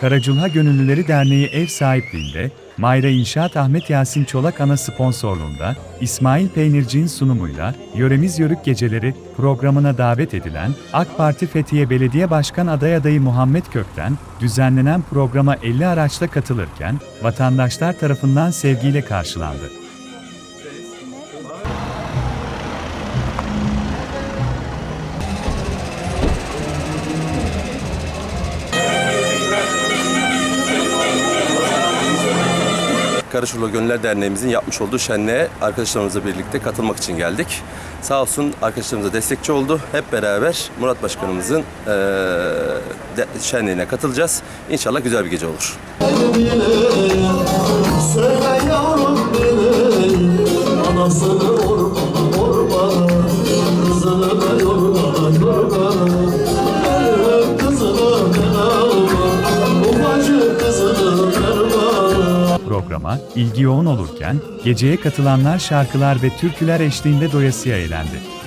Karaculha Gönüllüleri Derneği ev sahipliğinde, Mayra İnşaat Ahmet Yasin Çolak ana sponsorluğunda, İsmail Peynirci'nin sunumuyla Yöremiz Yörük Geceleri programına davet edilen AK Parti Fethiye Belediye Başkan aday adayı Muhammed Kökten, düzenlenen programa 50 araçla katılırken, vatandaşlar tarafından sevgiyle karşılandı. Karışurlu Gönüller Derneğimizin yapmış olduğu şenliğe arkadaşlarımızla birlikte katılmak için geldik. Sağ olsun arkadaşlarımıza destekçi oldu. Hep beraber Murat Başkanımızın eee, de- şenliğine katılacağız. İnşallah güzel bir gece olur. Söyle yavrum benim Anasını ormana Programa ilgi yoğun olurken, geceye katılanlar şarkılar ve türküler eşliğinde doyasıya eğlendi.